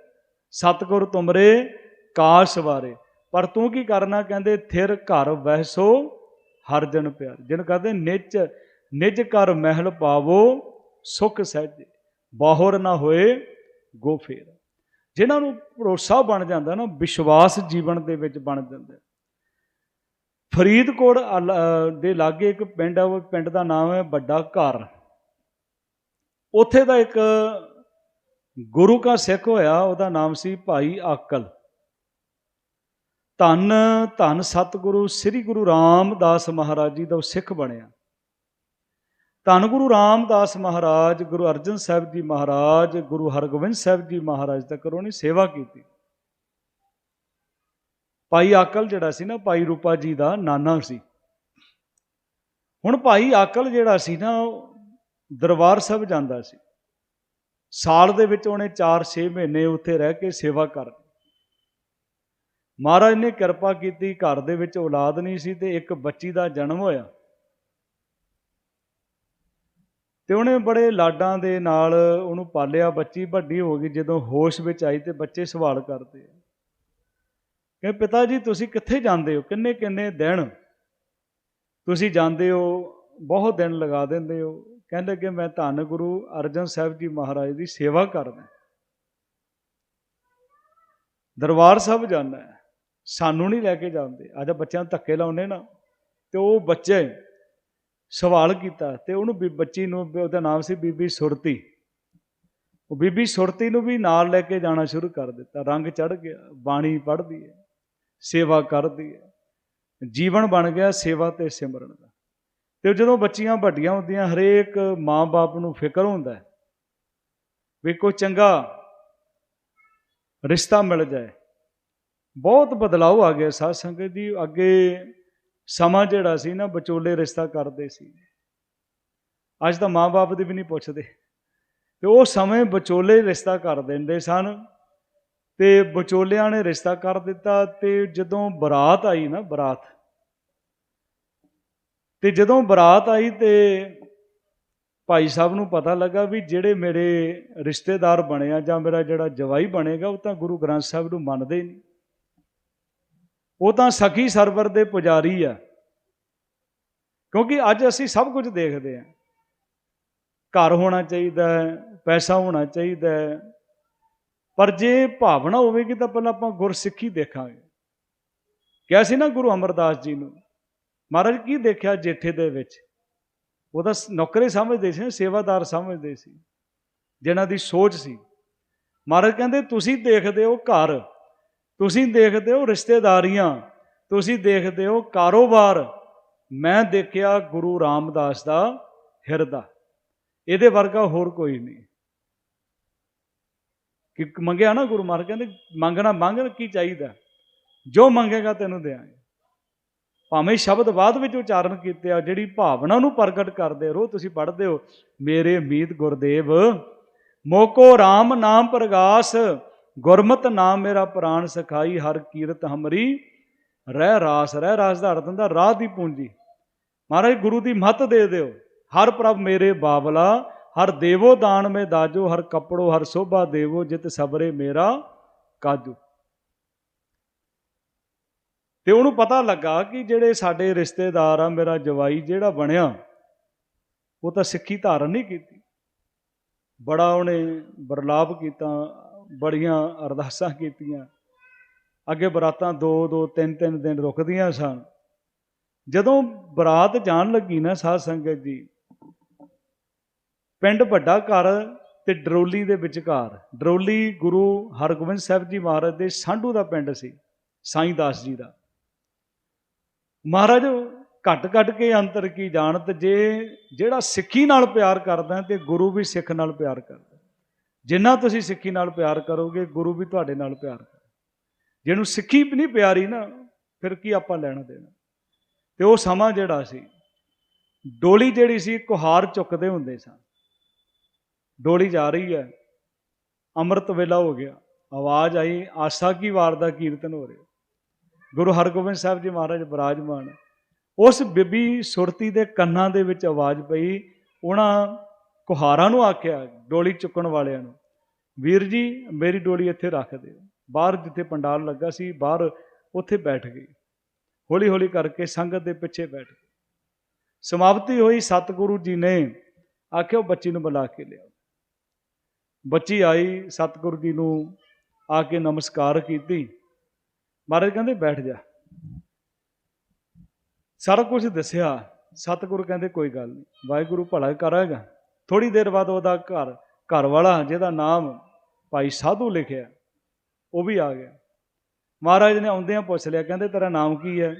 ਸਤਿਗੁਰ ਤੁਮਰੇ, ਕਾਸ਼ ਵਾਰੇ। ਪਰ ਤੂੰ ਕੀ ਕਰਨਾ? ਕਹਿੰਦੇ, ਥਿਰ ਘਰ ਵਹਿਸੋ, ਹਰ ਜਨ ਪਿਆਰ। ਜਿਨ ਕਹਿੰਦੇ ਨਿਜ ਨਿਜ ਘਰ ਮਹਿਲ ਪਾਵੋ, ਸੁਖ ਸਹਿਜੇ। ਬਾਹਰ ਨਾ ਹੋਏ, ਗੋ ਫੇਰ। ਜਿਨ੍ਹਾਂ ਨੂੰ ਭਰੋਸਾ ਬਣ ਜਾਂਦਾ ਨਾ, ਵਿਸ਼ਵਾਸ ਜੀਵਨ ਦੇ ਵਿੱਚ ਬਣ ਜਾਂਦਾ ਫਰੀਦਕੋਟ ਅਲ- ਦੇ ਲਾਗੇ ਇੱਕ ਪਿੰਡ ਹੈ, ਉਹ ਪਿੰਡ ਦਾ ਨਾਮ ਹੈ ਵੱਡਾ ਘਰ। ਉੱਥੇ ਦਾ ਇੱਕ ਗੁਰੂ ਕਾ ਸਿੱਖ ਹੋਇਆ, ਉਹਦਾ ਨਾਮ ਸੀ ਭਾਈ ਆਕਲ। ਧੰਨ ਧੰਨ ਸਤਿਗੁਰੂ, ਸ੍ਰੀ ਗੁਰੂ ਰਾਮਦਾਸ ਮਹਾਰਾਜ ਜੀ ਦਾ ਉਹ ਸਿੱਖ ਬਣਿਆ। ਧੰਨ ਗੁਰੂ ਰਾਮਦਾਸ ਮਹਾਰਾਜ, ਗੁਰੂ ਅਰਜਨ ਸਾਹਿਬ ਜੀ ਮਹਾਰਾਜ, ਗੁਰੂ ਹਰਗੋਬਿੰਦ ਸਾਹਿਬ ਜੀ ਮਹਾਰਾਜ ਤੱਕ ਉਹਨੇ ਸੇਵਾ ਕੀਤੀ। ਭਾਈ ਆਕਲ ਜਿਹੜਾ ਸੀ ਨਾ, ਭਾਈ ਰੂਪਾ ਜੀ ਦਾ ਨਾਨਾ ਸੀ। ਹੁਣ ਭਾਈ ਆਕਲ ਜਿਹੜਾ ਸੀ ਨਾ ਉਹ ਦਰਬਾਰ ਸਾਹਿਬ ਜਾਂਦਾ ਸੀ। ਸਾਲ ਦੇ ਵਿੱਚ ਉਹਨੇ 4-6 ਮਹੀਨੇ ਉੱਥੇ ਰਹਿ ਕੇ ਸੇਵਾ ਕਰ ਮਹਾਰਾਜ ਨੇ ਕਿਰਪਾ ਕੀਤੀ, ਘਰ ਦੇ ਵਿੱਚ ਔਲਾਦ ਨਹੀਂ ਸੀ ਤੇ ਇੱਕ ਬੱਚੀ ਦਾ ਜਨਮ ਹੋਇਆ। ਤੇ ਉਹਨੇ ਬੜੇ ਲਾਡਾਂ ਦੇ ਨਾਲ ਉਹਨੂੰ ਪਾਲਿਆ। ਬੱਚੀ ਵੱਡੀ ਹੋ ਗਈ, ਜਦੋਂ ਹੋਸ਼ ਵਿੱਚ ਆਈ ਤੇ ਬੱਚੇ ਸਵਾਲ ਕਰਦੇ ਆ। ਕਿ ਪਿਤਾ ਜੀ, ਤੁਸੀਂ ਕਿੱਥੇ ਜਾਂਦੇ ਹੋ? ਕਿੰਨੇ ਕਿੰਨੇ ਦਿਨ ਤੁਸੀਂ ਜਾਂਦੇ ਹੋ? ਬਹੁਤ ਦਿਨ ਲਗਾ ਦਿੰਦੇ ਹੋ? ਕਹਿੰਦੇ ਕਿ ਮੈਂ ਧੰਨ ਗੁਰੂ ਅਰਜਨ ਸਾਹਿਬ ਜੀ ਮਹਾਰਾਜ ਦੀ ਸੇਵਾ ਕਰਦਾ ਦਰਬਾਰ ਸਾਹਿਬ ਜਾਂਦਾ ਸਾਨੂੰ ਨਹੀਂ ਲੈ ਕੇ ਜਾਂਦੇ। ਅੱਜ ਬੱਚਿਆਂ ਨੂੰ ਧੱਕੇ ਲਾਉਨੇ ਨਾ। ਤੇ ਉਹ ਬੱਚੇ ਸਵਾਲ ਕੀਤਾ ਤੇ ਉਹਨੂੰ ਵੀ ਬੱਚੀ ਨੂੰ ਉਹਦਾ ਨਾਮ ਸੀ ਬੀਬੀ ਸੁਰਤੀ। ਉਹ ਬੀਬੀ ਸੁਰਤੀ ਨੂੰ ਵੀ ਨਾਲ ਲੈ ਕੇ ਜਾਣਾ ਸ਼ੁਰੂ ਕਰ ਦਿੱਤਾ। ਰੰਗ ਚੜ ਗਿਆ, ਬਾਣੀ ਪੜ੍ਹਦੀ ਹੈ, ਸੇਵਾ ਕਰਦੀ ਹੈ। ਜੀਵਨ ਬਣ ਗਿਆ ਸੇਵਾ ਤੇ ਸਿਮਰਨ ਦਾ। ਤੇ ਜਦੋਂ ਬੱਚੀਆਂ ਵੱਡੀਆਂ ਹੁੰਦੀਆਂ, ਹਰੇਕ ਮਾਂ-ਬਾਪ ਨੂੰ ਫਿਕਰ ਹੁੰਦਾ ਹੈ ਵੀ ਕੋਈ ਚੰਗਾ ਰਿਸ਼ਤਾ ਮਿਲ ਜਾਏ। ਬਹੁਤ ਬਦਲਾਅ ਆ ਗਿਆ ਸਾਧ ਸੰਗਤ ਜੀ। ਅੱਗੇ ਸਮਾਂ ਜਿਹੜਾ ਸੀ ਨਾ, ਵਿਚੋਲੇ ਰਿਸ਼ਤਾ ਕਰਦੇ ਸੀ। ਅੱਜ ਤਾਂ ਮਾਂ-ਬਾਪ ਦੀ ਵੀ ਨਹੀਂ ਪੁੱਛਦੇ। ਤੇ ਉਹ ਸਮੇਂ ਵਿਚੋਲੇ ਰਿਸ਼ਤਾ ਕਰ ਦਿੰਦੇ ਸਨ ਤੇ ਵਿਚੋਲਿਆਂ ਨੇ ਰਿਸ਼ਤਾ ਕਰ ਦਿੱਤਾ ਤੇ ਜਦੋਂ ਬਰਾਤ ਆਈ ਨਾ, ਬਰਾਤ ਤੇ ਜਦੋਂ ਬਰਾਤ ਆਈ ਤੇ ਭਾਈ ਸਾਹਿਬ ਨੂੰ ਪਤਾ ਲੱਗਾ ਵੀ ਜਿਹੜੇ ਮੇਰੇ ਰਿਸ਼ਤੇਦਾਰ ਬਣੇ ਆ ਜਾਂ ਮੇਰਾ ਜਿਹੜਾ ਜਵਾਈ ਬਣੇਗਾ, ਉਹ ਤਾਂ ਗੁਰੂ ਗ੍ਰੰਥ ਸਾਹਿਬ ਨੂੰ ਮੰਨਦੇ ਨਹੀਂ। ਉਹ ਤਾਂ ਸਖੀ ਸਰਵਰ ਦੇ ਪੁਜਾਰੀ ਆ। ਕਿਉਂਕਿ ਅੱਜ ਅਸੀਂ ਸਭ ਕੁਝ ਦੇਖਦੇ ਹਾਂ ਘਰ ਹੋਣਾ ਚਾਹੀਦਾ ਹੈ, ਪੈਸਾ ਹੋਣਾ ਚਾਹੀਦਾ ਹੈ। ਪਰ ਜੇ ਭਾਵਨਾ ਹੋਵੇਗੀ ਤਾਂ ਪਹਿਲਾਂ ਆਪਾਂ ਗੁਰਸਿੱਖੀ ਦੇਖਾਂਗੇ। ਕਿਹਾ ਸੀ ਨਾ ਗੁਰੂ ਅਮਰਦਾਸ ਜੀ ਨੂੰ ਮਹਾਰਾਜ ਕੀ ਦੇਖਿਆ ਜੇਠੇ ਦੇ ਵਿੱਚ? ਉਹਦਾ ਨੌਕਰੀ ਸਮਝਦੇ ਸੀ ਨਾ, ਸੇਵਾਦਾਰ ਸਮਝਦੇ ਸੀ ਜਿਨ੍ਹਾਂ ਦੀ ਸੋਚ ਸੀ। ਮਹਾਰਾਜ ਕਹਿੰਦੇ ਤੁਸੀਂ ਦੇਖਦੇ ਹੋ ਘਰ ਤੁਸੀਂ ਦੇਖਦੇ ਹੋ ਰਿਸ਼ਤੇਦਾਰੀਆਂ ਤੁਸੀਂ ਦੇਖਦੇ ਹੋ ਕਾਰੋਬਾਰ। ਮੈਂ ਦੇਖਿਆ ਗੁਰੂ ਰਾਮਦਾਸ ਦਾ ਹਿਰਦਾ। ਇਹਦੇ ਵਰਗਾ ਹੋਰ ਕੋਈ ਨਹੀਂ। ਕਿ ਮੰਗਿਆ ਨਾ ਗੁਰੂ ਮਹਾਰਾਜ ਕਹਿੰਦੇ ਮੰਗਣਾ ਮੰਗ ਕੀ ਚਾਹੀਦਾ? ਜੋ ਮੰਗੇਗਾ ਤੈਨੂੰ ਦੇਵਾਂਗੇ ਭਾਵੇਂ ਸ਼ਬਦ ਬਾਅਦ ਵਿੱਚ ਉਚਾਰਨ ਕੀਤੇ ਆ, ਜਿਹੜੀ ਭਾਵਨਾ ਨੂੰ ਪ੍ਰਗਟ ਕਰਦੇ ਰੋ ਤੁਸੀਂ ਪੜ੍ਹਦੇ ਹੋ, ਮੇਰੇ ਮੀਤ ਗੁਰਦੇਵ, ਮੋਕੋ RAM ਨਾਮ ਪ੍ਰਗਾਸ, ਗੁਰਮਤ ਨਾਮ ਮੇਰਾ ਪ੍ਰਾਨ ਸਖਾਈ, ਹਰ ਕੀਰਤ ਹਮਰੀ, ਰਹਿ ਰਾਸ ਰਹਿ ਰਾਸ ਦਾ ਅਰਥ ਹੁੰਦਾ ਰਾਹ ਦੀ ਪੂੰਜੀ। ਮਹਾਰਾਜ, ਗੁਰੂ ਦੀ ਮੱਤ ਦੇ ਦਿਓ, ਹਰ ਪ੍ਰਭ ਮੇਰੇ ਬਾਬਲਾ ਹਰ ਦੇਵੋ ਦਾਨ ਮੇ ਦਾਜੋ, ਹਰ ਕਪੜੋ, ਹਰ ਸੋਭਾ ਦੇਵੋ, ਜਿਤ ਸਬਰੇ ਮੇਰਾ ਕਾਜੂ। ਤੇ ਉਹਨੂੰ ਪਤਾ ਲੱਗਾ ਕਿ ਜਿਹੜੇ ਸਾਡੇ ਰਿਸ਼ਤੇਦਾਰ ਆ, ਮੇਰਾ ਜਵਾਈ ਜਿਹੜਾ ਬਣਿਆ, ਉਹ ਤਾਂ ਸਿੱਖੀ ਧਾਰਨ ਨਹੀਂ ਕੀਤੀ। ਬੜਾ ਉਹਨੇ ਬਰਲਾਪ ਕੀਤਾ, ਬੜੀਆਂ ਅਰਦਾਸਾਂ ਕੀਤੀਆਂ। ਅੱਗੇ ਬਰਾਤਾਂ ਦੋ ਦੋ, ਤਿੰਨ ਤਿੰਨ ਦਿਨ ਰੁਕਦੀਆਂ ਸਨ। ਜਦੋਂ ਬਰਾਤ ਜਾਣ ਲੱਗੀ ਨਾ ਸਾਧ ਸੰਗਤ ਜੀ, ਪਿੰਡ ਵੱਡਾ ਘਰ ਤੇ ਡਰੋਲੀ ਦੇ ਵਿਚਕਾਰ। ਡਰੋਲੀ ਗੁਰੂ ਹਰਗੋਬਿੰਦ ਸਾਹਿਬ ਜੀ ਮਹਾਰਾਜ ਦੇ ਸਾਂਢੂ ਦਾ ਪਿੰਡ ਸੀ, ਸਾਈਂ ਦਾਸ ਜੀ ਦਾ। ਮਹਾਰਾਜ, ਘਟ ਘਟ ਕੇ ਅੰਤਰ ਕੀ ਜਾਣਤ, ਜੇ ਜਿਹੜਾ ਸਿੱਖੀ ਨਾਲ ਪਿਆਰ ਕਰਦਾ ਤੇ ਗੁਰੂ ਵੀ ਸਿੱਖ ਨਾਲ ਪਿਆਰ ਕਰਦਾ ਜਿੰਨਾ ਤੁਸੀਂ ਸਿੱਖੀ ਨਾਲ ਪਿਆਰ ਕਰੋਗੇ, ਗੁਰੂ ਵੀ ਤੁਹਾਡੇ ਨਾਲ ਪਿਆਰ ਕਰਦਾ ਜਿਹਨੂੰ ਸਿੱਖੀ ਨਹੀਂ ਪਿਆਰੀ ਨਾ, ਫਿਰ ਕੀ ਆਪਾਂ ਲੈਣਾ ਦੇਣਾ? ਤੇ ਉਹ ਸਮਾਂ ਜਿਹੜਾ ਸੀ, ਡੋਲੀ ਜਿਹੜੀ ਸੀ, ਕੁਹਾਰ ਚੁੱਕਦੇ ਹੁੰਦੇ ਸਨ। ਡੋਲੀ ਜਾ ਰਹੀ ਹੈ, ਅੰਮ੍ਰਿਤ ਵੇਲਾ ਹੋ ਗਿਆ, ਆਵਾਜ਼ ਆਈ, ਆਸਾ ਕੀ ਵਾਰ ਦਾ ਕੀਰਤਨ ਹੋ ਰਿਹਾ। ਗੁਰੂ ਹਰਗੋਬਿੰਦ ਸਾਹਿਬ ਜੀ ਮਹਾਰਾਜ ਬਿਰਾਜਮਾਨ। ਉਸ ਬੀਬੀ ਸੁਰਤੀ ਦੇ ਕੰਨਾਂ ਦੇ ਵਿੱਚ ਆਵਾਜ਼ ਪਈ, ਉਹਨਾਂ ਕੁਹਾਰਾਂ ਨੂੰ ਆਖਿਆ, ਡੋਲੀ ਚੁੱਕਣ ਵਾਲਿਆਂ ਨੂੰ, ਵੀਰ ਜੀ, ਮੇਰੀ ਡੋਲੀ ਇੱਥੇ ਰੱਖ ਦਿਓ। ਬਾਹਰ ਜਿੱਥੇ ਪੰਡਾਲ ਲੱਗਾ ਸੀ, ਬਾਹਰ ਉੱਥੇ ਬੈਠ ਗਈ। ਹੌਲੀ ਹੌਲੀ ਕਰਕੇ ਸੰਗਤ ਦੇ ਪਿੱਛੇ ਬੈਠ ਗਈ। ਸਮਾਪਤੀ ਹੋਈ, ਸਤਿਗੁਰੂ ਜੀ ਨੇ ਆਖਿਆ, ਉਹ ਬੱਚੀ ਨੂੰ ਬੁਲਾ ਕੇ ਲਿਆ ਬੱਚੀ ਆਈ, ਸਤਿਗੁਰੂ ਜੀ ਨੂੰ ਆ ਕੇ ਨਮਸਕਾਰ ਕੀਤੀ। ਮਹਾਰਾਜ ਕਹਿੰਦੇ, ਬੈਠ ਜਾ। ਸਾਰਾ ਕੁਝ ਦੱਸਿਆ। ਸਤਿਗੁਰੂ ਕਹਿੰਦੇ, ਕੋਈ ਗੱਲ ਨਹੀਂ ਵਾਹਿਗੁਰੂ ਭਲਾ ਕਰਾਂਗਾ ਥੋੜੀ ਦੇਰ ਬਾਅਦ ਉਹਦਾ ਘਰ ਘਰ ਵਾਲਾ ਜਿਹਦਾ ਨਾਮ ਭਾਈ ਸਾਧੂ ਲਿਖਿਆ, ਉਹ ਵੀ ਆ ਗਿਆ। ਮਹਾਰਾਜ ਨੇ ਆਉਂਦਿਆਂ ਪੁੱਛ ਲਿਆ, ਕਹਿੰਦੇ, ਤੇਰਾ ਨਾਮ ਕੀ ਹੈ?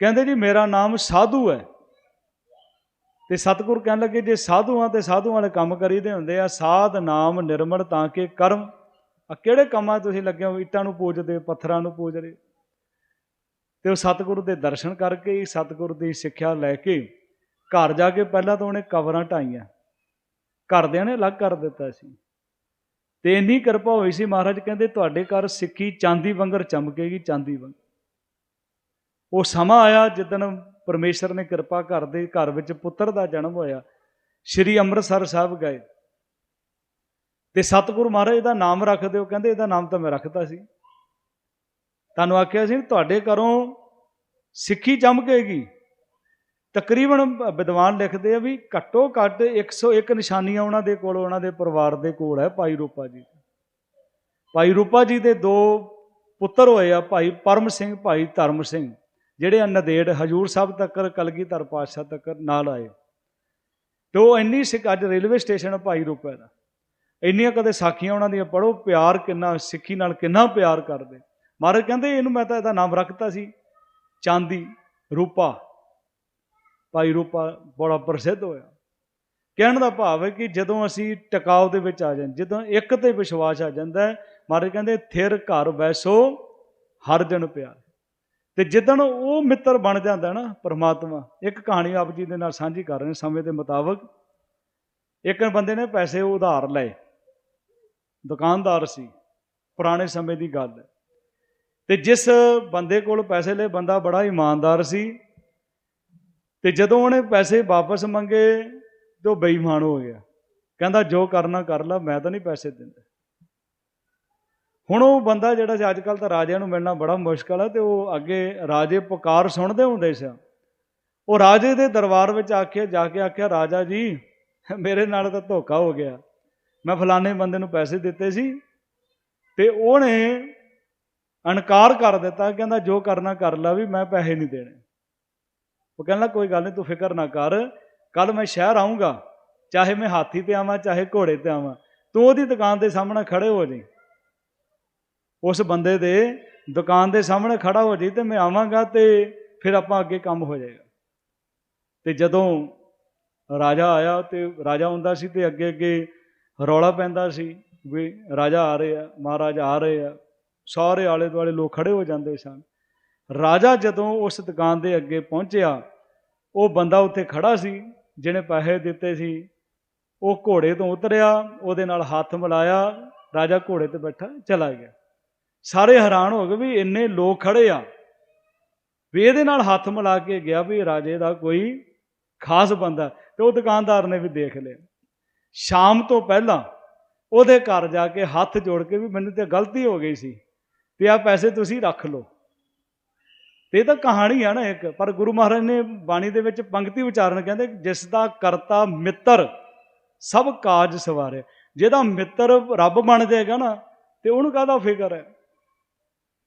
ਕਹਿੰਦੇ, ਜੀ, ਮੇਰਾ ਨਾਮ ਸਾਧੂ ਹੈ। ਤੇ ਸਤਿਗੁਰ ਕਹਿਣ ਲੱਗੇ, ਜੇ ਸਾਧੂ ਆ ਤੇ ਸਾਧੂ ਵਾਲੇ ਕੰਮ ਕਰੀਦੇ ਹੁੰਦੇ ਆ। ਸਾਧ, ਨਾਮ, ਨਿਰਮਲ, ਤਾਂ ਕਿ ਕਰਮ ਆ ਕਿਹੜੇ ਕੰਮਾਂ 'ਚ ਤੁਸੀਂ ਲੱਗੇ ਹੋ? ਇੱਟਾਂ ਨੂੰ ਪੂਜਦੇ ਪੱਥਰਾਂ ਨੂੰ ਪੂਜ ਰਹੇ ਤੇ ਉਹ ਸਤਿਗੁਰੂ ਦੇ ਦਰਸ਼ਨ ਕਰਕੇ ਹੀ ਸਤਿਗੁਰੂ ਦੀ ਸਿੱਖਿਆ ਲੈ ਕੇ ਘਰ ਜਾ ਕੇ ਪਹਿਲਾਂ ਤਾਂ ਉਹਨੇ ਕਬਰਾਂ ਢਾਈਆਂ। ਘਰਦਿਆਂ ਨੇ ਅਲੱਗ ਕਰ ਦਿੱਤਾ ਸੀ। ਤੇ ਇੰਨੀ ਕਿਰਪਾ ਹੋਈ ਸੀ ਮਹਾਰਾਜ, ਕਹਿੰਦੇ ਤੁਹਾਡੇ ਘਰ ਸਿੱਖੀ ਚਾਂਦੀ ਵਾਂਗਰ ਚਮਕੇਗੀ, ਚਾਂਦੀ ਵੰਗ ਉਹ ਸਮਾਂ ਆਇਆ ਜਿੱਦਣ ਪਰਮੇਸ਼ਰ ਨੇ ਕਿਰਪਾ ਕਰਦੇ ਘਰ ਵਿੱਚ ਪੁੱਤਰ ਦਾ ਜਨਮ ਹੋਇਆ। ਸ਼੍ਰੀ ਅੰਮ੍ਰਿਤਸਰ ਸਾਹਿਬ ਗਏ। ਤੇ ਸਤਿਗੁਰੂ ਮਹਾਰਾਜ ਦਾ ਨਾਮ ਰੱਖਦੇ ਹੋ, ਕਹਿੰਦੇ ਇਹਦਾ ਨਾਮ ਤਾਂ ਮੈਂ ਰੱਖਦਾ ਸੀ। ਤੁਹਾਨੂੰ ਆਖਿਆ ਸੀ ਤੁਹਾਡੇ ਘਰੋਂ ਸਿੱਖੀ ਚਮਕੇਗੀ। ਤਕਰੀਬਨ ਵਿਦਵਾਨ ਲਿਖਦੇ ਆ ਵੀ ਘੱਟੋ ਘੱਟ 101 ਨਿਸ਼ਾਨੀਆਂ ਉਹਨਾਂ ਦੇ ਕੋਲ, ਉਹਨਾਂ ਦੇ ਪਰਿਵਾਰ ਦੇ ਕੋਲ ਹੈ, ਭਾਈ ਰੂਪਾ ਜੀ। ਭਾਈ ਰੂਪਾ ਜੀ ਦੇ ਦੋ ਪੁੱਤਰ ਹੋਏ ਆ, ਭਾਈ ਪਰਮ ਸਿੰਘ, ਭਾਈ ਧਰਮ ਸਿੰਘ, ਜਿਹੜੇ ਨਦੇੜ, ਹਜੂਰ ਸਾਹਿਬ ਤੱਕ ਕਲਗੀਧਰ ਪਾਤਸ਼ਾਹ ਤੱਕ ਨਾਲ ਆਏ। ਤੇ ਉਹ ਇੰਨੀ ਸਿੱਖ, ਅੱਜ ਰੇਲਵੇ ਸਟੇਸ਼ਨ ਭਾਈ ਰੂਪਾ ਦਾ। ਇੰਨੀਆਂ ਕਦੇ ਸਾਖੀਆਂ ਉਹਨਾਂ ਦੀਆਂ ਪੜੋ ਪਿਆਰ ਕਿੰਨਾ, ਸਿੱਖੀ ਨਾਲ ਕਿੰਨਾ ਪਿਆਰ ਕਰਦੇ। ਮਹਾਰਾਜ ਕਹਿੰਦੇ ਇਹਨੂੰ ਮੈਂ ਤਾਂ ਇਹਦਾ ਨਾਮ ਰੱਖਤਾ ਸੀ, ਚਾਂਦੀ, ਰੂਪਾ। ਭਾਈ ਰੂਪਾ ਬੜਾ ਪ੍ਰਸਿੱਧ ਹੋਇਆ। ਕਹਿਣ ਦਾ ਭਾਵ ਹੈ ਕਿ ਜਦੋਂ ਅਸੀਂ ਟਿਕਾਉ ਦੇ ਵਿੱਚ ਆ ਜਾਂਦੇ, ਜਦੋਂ ਇੱਕ ਤੇ ਵਿਸ਼ਵਾਸ ਆ ਜਾਂਦਾ ਹੈ, ਮਹਾਰਾਜ ਕਹਿੰਦੇ ਥਿਰ ਘਰ ਵੈਸੋ ਹਰ ਜਨ ਪਿਆਰ। ਤੇ ਜਿੱਦਣ ਉਹ ਮਿੱਤਰ ਬਣ ਜਾਂਦਾ ਨਾ ਪਰਮਾਤਮਾ, ਇੱਕ ਕਹਾਣੀ ਆਪ ਜੀ ਦੇ ਨਾਲ ਸਾਂਝੀ ਕਰ ਰਹੇ ਸਮੇਂ ਦੇ ਮੁਤਾਬਕ। ਇੱਕ ਬੰਦੇ ਨੇ ਪੈਸੇ ਉਧਾਰ ਲਏ। ਦੁਕਾਨਦਾਰ ਸੀ, ਪੁਰਾਣੇ ਸਮੇਂ ਦੀ ਗੱਲ ਹੈ। ਤੇ ਜਿਸ ਬੰਦੇ ਕੋਲ ਪੈਸੇ ਲਏ, ਬੰਦਾ ਬੜਾ ਇਮਾਨਦਾਰ ਸੀ। ਤੇ ਜਦੋਂ ਉਹਨੇ ਪੈਸੇ ਵਾਪਸ ਮੰਗੇ, ਤੇ ਉਹ ਬੇਈਮਾਨ ਹੋ ਗਿਆ। ਕਹਿੰਦਾ, ਜੋ ਕਰਨਾ ਕਰ ਲੈ, ਮੈਂ ਤਾਂ ਨਹੀਂ ਪੈਸੇ ਦਿੰਦਾ। ਹੁਣ ਉਹ ਬੰਦਾ ਜਿਹੜਾ ਸੀ ਅੱਜ ਕੱਲ ਤਾਂ ਰਾਜਿਆਂ ਨੂੰ ਮਿਲਣਾ ਬੜਾ ਮੁਸ਼ਕਲ ਹੈ, ਤੇ ਉਹ ਅੱਗੇ ਰਾਜੇ ਪੁਕਾਰ ਸੁਣਦੇ ਹੁੰਦੇ ਸੀ। ਉਹ ਰਾਜੇ ਦੇ ਦਰਬਾਰ ਵਿੱਚ ਆਖਿਆ, ਜਾ ਕੇ ਆਖਿਆ, ਰਾਜਾ ਜੀ, ਮੇਰੇ ਨਾਲ ਤਾਂ ਧੋਖਾ ਹੋ ਗਿਆ। ਮੈਂ ਫਲਾਣੇ ਬੰਦੇ ਨੂੰ ਪੈਸੇ ਦਿੱਤੇ ਸੀ ਤੇ ਉਹਨੇ ਅਨਕਾਰ ਕਰ ਦਿੱਤਾ, ਕਹਿੰਦਾ ਜੋ ਕਰਨਾ ਕਰ ਲਾ ਵੀ ਮੈਂ ਪੈਸੇ ਨਹੀਂ ਦੇਣੇ। ਉਹ ਕਹਿੰਦਾ, ਕੋਈ ਗੱਲ ਨਹੀਂ ਤੂੰ ਫਿਕਰ ਨਾ ਕਰ ਕੱਲ ਮੈਂ ਸ਼ਹਿਰ ਆਉਂਗਾ ਚਾਹੇ ਮੈਂ ਹਾਥੀ ਤੇ ਆਵਾਂ, ਚਾਹੇ ਘੋੜੇ ਤੇ ਆਵਾਂ, ਤੂੰ ਉਹਦੀ ਦੁਕਾਨ ਦੇ ਸਾਹਮਣੇ ਖੜੇ ਹੋ ਜਾਈਂ। ਉਸ ਬੰਦੇ ਦੇ ਦੁਕਾਨ ਦੇ ਸਾਹਮਣੇ ਖੜਾ ਹੋ ਜਾਈ ਤੇ ਮੈਂ ਆਵਾਂਗਾ ਤੇ ਫਿਰ ਆਪਾਂ ਅੱਗੇ ਕੰਮ ਹੋ ਜਾਏਗਾ। ਤੇ ਜਦੋਂ ਰਾਜਾ ਆਇਆ ਤੇ ਰਾਜਾ ਹੁੰਦਾ ਸੀ ਤੇ ਅੱਗੇ ਅੱਗੇ ਰੌਲਾ ਪੈਂਦਾ ਸੀ ਵੀ ਰਾਜਾ ਆ ਰਹੇ ਆ, ਮਹਾਰਾਜ ਆ ਰਹੇ ਆ। ਸਾਰੇ ਆਲੇ ਦੁਆਲੇ ਲੋਕ ਖੜੇ ਹੋ ਜਾਂਦੇ ਸਨ। ਰਾਜਾ ਜਦੋਂ ਉਸ ਦੁਕਾਨ ਦੇ ਅੱਗੇ ਪਹੁੰਚਿਆ, ਉਹ ਬੰਦਾ ਉੱਥੇ ਖੜਾ ਸੀ, ਜਿਹਨੇ ਪੈਸੇ ਦਿੱਤੇ ਸੀ। ਉਹ ਘੋੜੇ ਤੋਂ ਉਤਰਿਆ, ਉਹਦੇ ਨਾਲ ਹੱਥ ਮਿਲਾਇਆ, ਰਾਜਾ ਘੋੜੇ ਤੇ ਬੈਠਾ, ਚਲਾ ਗਿਆ। ਸਾਰੇ ਹੈਰਾਨ ਹੋ ਗਏ ਵੀ ਇੰਨੇ ਲੋਕ ਖੜੇ ਆ। ਵੀ ਇਹਦੇ ਨਾਲ ਹੱਥ ਮਿਲਾ ਕੇ ਗਿਆ ਵੀ ਰਾਜੇ ਦਾ ਕੋਈ ਖਾਸ ਬੰਦਾ। ਤੇ ਉਹ ਦੁਕਾਨਦਾਰ ਨੇ ਵੀ ਦੇਖ ਲਿਆ। ਸ਼ਾਮ ਤੋਂ ਪਹਿਲਾਂ ਉਹਦੇ ਘਰ ਜਾ ਕੇ ਹੱਥ ਜੋੜ ਕੇ ਵੀ ਮੈਨੂੰ ਤੇ ਗਲਤੀ ਹੋ ਗਈ ਸੀ ਤੇ ਆ ਪੈਸੇ ਤੁਸੀਂ ਰੱਖ ਲਓ। ਤੇ ਇਹ ਤਾਂ ਕਹਾਣੀ ਆ ਨਾ ਇੱਕ, ਪਰ ਗੁਰੂ ਮਹਾਰਾਜ ਨੇ ਬਾਣੀ ਦੇ ਵਿੱਚ ਪੰਕਤੀ ਉਚਾਰਨ ਕਹਿੰਦੇ, ਜਿਸ ਦਾ ਕਰਤਾ ਮਿੱਤਰ ਸਭ ਕਾਜ ਸਵਾਰੇ। ਜਿਹਦਾ ਮਿੱਤਰ ਰੱਬ ਬਣ ਜਾਏਗਾ ਨਾ, ਤੇ ਉਹਨੂੰ ਕਾਹਦਾ ਫਿਕਰ ਹੈ?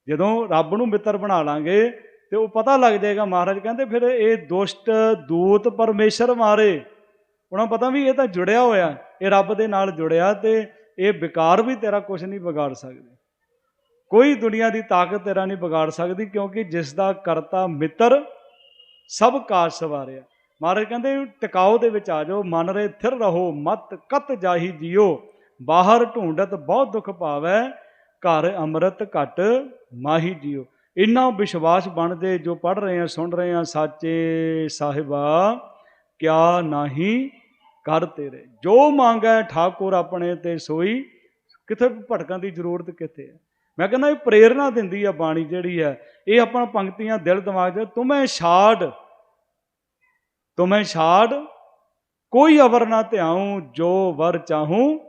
ਜਦੋਂ ਰੱਬ ਨੂੰ ਮਿੱਤਰ ਬਣਾ ਲਾਂਗੇ, ਤੇ ਉਹ ਪਤਾ ਲੱਗ ਜਾਏਗਾ ਮਹਾਰਾਜ ਕਹਿੰਦੇ, ਫਿਰ ਇਹ ਦੁਸ਼ਟ ਦੂਤ ਪਰਮੇਸ਼ਰ ਮਾਰੇ। ਉਹਨਾਂ ਪਤਾ ਵੀ ਇਹ ਤਾਂ ਜੁੜਿਆ ਹੋਇਆ, ਇਹ ਰੱਬ ਦੇ ਨਾਲ ਜੁੜਿਆ ਤੇ ਇਹ ਵਿਕਾਰ ਵੀ ਤੇਰਾ ਕੁਝ ਨਹੀਂ ਵਿਗਾੜ ਸਕਦੇ। ਕੋਈ ਦੁਨੀਆ ਦੀ ਤਾਕਤ ਤੇਰਾ ਨਹੀਂ ਵਿਗਾੜ ਸਕਦੀ ਕਿਉਂਕਿ ਜਿਸ ਦਾ ਕਰਤਾ ਮਿੱਤਰ ਸਭ ਕਾਜ ਸਵਾਰਿਆ। ਮਹਾਰਾਜ ਕਹਿੰਦੇ, ਟਿਕਾਓ ਦੇ ਵਿੱਚ ਆ ਜਾਓ, ਮਨ ਰੇ ਥਿਰ ਰਹੋ, ਮਤ ਕਤ ਜਾਹੀ ਜਿਓ, ਬਾਹਰ ਢੂੰਡਤ ਬਹੁਤ ਦੁੱਖ ਪਾਵੈ, ਘਰ ਅੰਮ੍ਰਿਤ ਘਟ ਮਾਹੀ ਜਿਓ। ਇੰਨਾ ਵਿਸ਼ਵਾਸ ਬਣਦੇ, ਜੋ ਪੜ ਰਹੇ ਆ ਸੁਣ ਰਹੇ ਆ ਸਾਚੇ ਸਾਹਿਬਾ, ਕਿਆ ਨਾਹੀ ਕਰ ਤੇਰੇ। ਜੋ ਮੰਗੈ ਠਾਕੁਰ ਆਪਣੇ ਤੇ ਸੋਈ, ਕਿੱਥੇ ਭਟਕਣ ਦੀ ਜ਼ਰੂਰਤ ਕਿੱਥੇ ਹੈ? ਮੈਂ ਕਹਿੰਦਾ ਇਹ ਪ੍ਰੇਰਣਾ ਦਿੰਦੀ ਆ ਬਾਣੀ ਜਿਹੜੀ ਹੈ, ਇਹ ਆਪਣਾ ਪੰਕਤੀਆਂ ਦਿਲ ਦਿਮਾਗ 'ਚ ਤੁਮੈ ਛਾੜ ਤੁਮੈ ਛਾੜ, ਕੋਈ ਅਵਰ ਨਾ ਧਿਆਉ, ਜੋ ਵਰ ਚਾਹੂੰ,